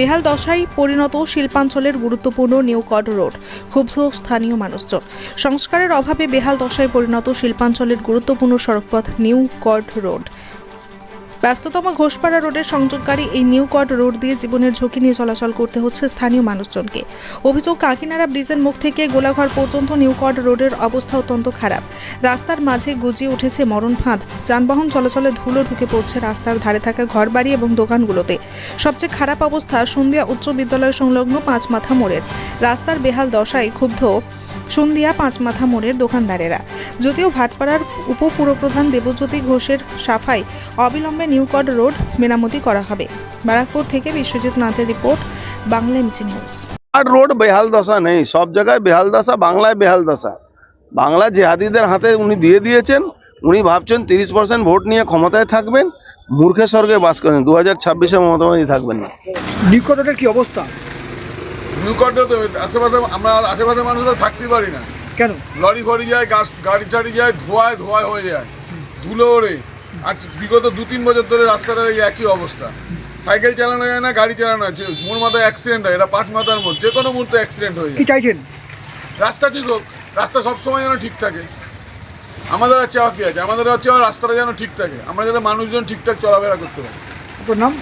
বেহাল দশায় পরিণত শিল্পাঞ্চলের গুরুত্বপূর্ণ নিউকট রোড, ক্ষুব্ধ স্থানীয় মানুষজন। সংস্কারের অভাবে বেহাল দশায় পরিণত শিল্পাঞ্চলের গুরুত্বপূর্ণ সড়কপথ নিউ রোড। ব্যস্ততম ঘোষপাড়া রোডের সংযোগকারী এই নিউ কট রোড দিয়ে জীবনের ঝুঁকি নিয়ে চলাচল করতে হচ্ছে স্থানীয় মানুষজনকে। অভিযোগ, কাকিনাড়া ব্রিজের মুখ থেকে গোলাঘর পর্যন্ত নিউ কট রোডের অবস্থা অত্যন্ত খারাপ। রাস্তার মাঝে গুজিয়ে উঠেছে মরণ ফাঁদ। যানবাহন চলাচলে ধুলো ঢুকে পড়ছে রাস্তার ধারে থাকা ঘরবাড়ি এবং দোকানগুলোতে। সবচেয়ে খারাপ অবস্থা সন্ধ্যা উচ্চ বিদ্যালয় সংলগ্ন পাঁচ মাথা মোড়ের। রাস্তার বেহাল দশায় ক্ষুব্ধ সন্ধিয়া পাঁচমাথা মোড়ের দোকানদারেরা। যদিও ভাটপাড়ার উপপুরপ্রধান দেবজ্যোতি ঘোষের সাফাই অবিলম্বে নিউকট রোড মেরামতি করা হবে। ব্যারাকপুর থেকে বিশ্বজিৎ নাথের রিপোর্ট বাংলা মিচি নিউজ আর রোড বেহাল দশা নেই সব জায়গায় বেহাল দশা বাংলায় বেহাল দশা। বাংলা জেহাদিদের হাতে উনি দিয়ে দিয়েছেন উনি ভাবছেন তিরিশ পার্সেন্ট ভোট নিয়ে ক্ষমতায় থাকবেন মূর্খে স্বর্গে বাস করেন দু হাজার ছাব্বিশে মমতা থাকবেন না। নিকট রোডের কি অবস্থা? নিউকটে তো আশেপাশে আমরা আশেপাশে মানুষরা থাকতে পারি না। কেন? লরি ফরি যায় গাছ গাড়ি টাড়ি যায় ধোয়ায় ধোয়ায় হয়ে যায়। ধুলো ওড়ে। আজ বিগত দু তিন বছর ধরে রাস্তাটার এই একই অবস্থা। সাইকেল চালানো যায় না গাড়ি চালানো যায়। মোর মাথায় অ্যাক্সিডেন্ট হয় এটা পাঁচ মাথার মোড় যে কোনো মুহূর্তে অ্যাক্সিডেন্ট হয়ে যায়। চাইছেন? রাস্তা ঠিক হোক রাস্তা সবসময় যেন ঠিক থাকে। আমাদের আর চাওয়া কি আছে? আমাদের হচ্ছে আমার রাস্তাটা যেন ঠিক থাকে। আমরা যাতে মানুষজন ঠিকঠাক চলাফেরা করতে পারি। আপনার নাম?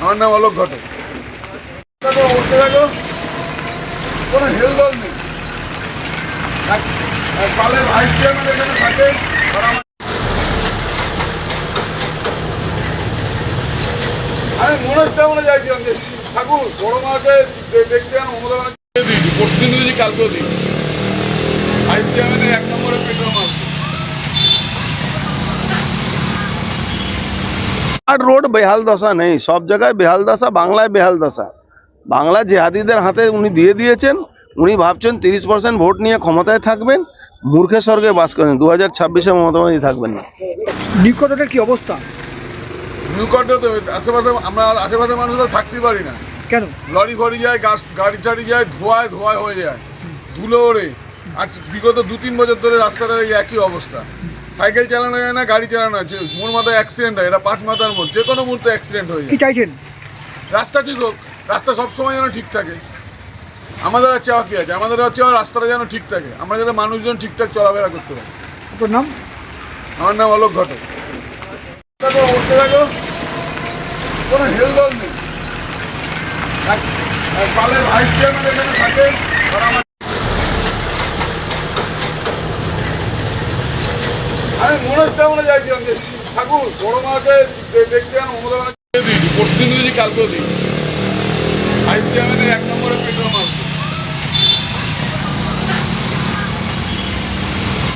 আমার নাম অলোক ঘটক। দেখো, বলতে থাকো। কোনো হেলদোল নেই। এক ভাইস চেয়ারম্যান এখানে থাকে আমি মনস্থ মনে ঠাকুর বড় মাকে দেখতে মমতা ব্যানার্জি পরশুদিন দিয়েছি কালকেও দিই ভাইস চেয়ারম্যানের এক নম্বরে পেট্রোল মাছ আর রোড বেহাল দশা নেই সব জায়গায় বেহাল দশা বাংলায় বেহাল দশা। বাংলা জেহাদিদের হাতে উনি দিয়ে দিয়েছেন। উনি ভাবছেন তিরিশ পার্সেন্ট ভোট নিয়ে ক্ষমতায় থাকবেন। মূর্খে স্বর্গে বাস করেন। দু হাজার ছাব্বিশে মমতা ব্যানার্জি থাকবেন না। নিকট রোডের কি অবস্থা? নিউকটে তো আশেপাশে আমরা আশেপাশে মানুষরা থাকতে পারি না। কেন? লরি ফরি যায় গাছ গাড়ি টাড়ি যায় ধোয়ায় ধোয়ায় হয়ে যায়। ধুলো ওড়ে। আজ বিগত দু তিন বছর ধরে রাস্তাটার এই একই অবস্থা। সাইকেল চালানো যায় না গাড়ি চালানো যায় মোর মাথায় অ্যাক্সিডেন্ট হয় এটা পাঁচ মাথার মোড় যে কোনো মুহূর্তে অ্যাক্সিডেন্ট হয়ে কি যায় চাইছেন? রাস্তা ঠিক হোক। রাস্তা সবসময় যেন ঠিক থাকে। আমাদের আর চাওয়া কি আছে? আমাদের হচ্ছে আমার রাস্তাটা যেন ঠিক থাকে। আমরা যাতে মানুষজন ঠিকঠাক চলাফেরা করতে পারি। আপনার নাম? আমার নাম অলোক ঘটক। বলতে থাকো কোনো হেলদোল নেই। ভাইস চেয়ারম্যান এখানে থাকে আমি মনে যাইছিলাম যে ঠাকুর বড় মাকে দেখতে পরশুদিন দিয়েছি কালকেও দিই। widziałem jak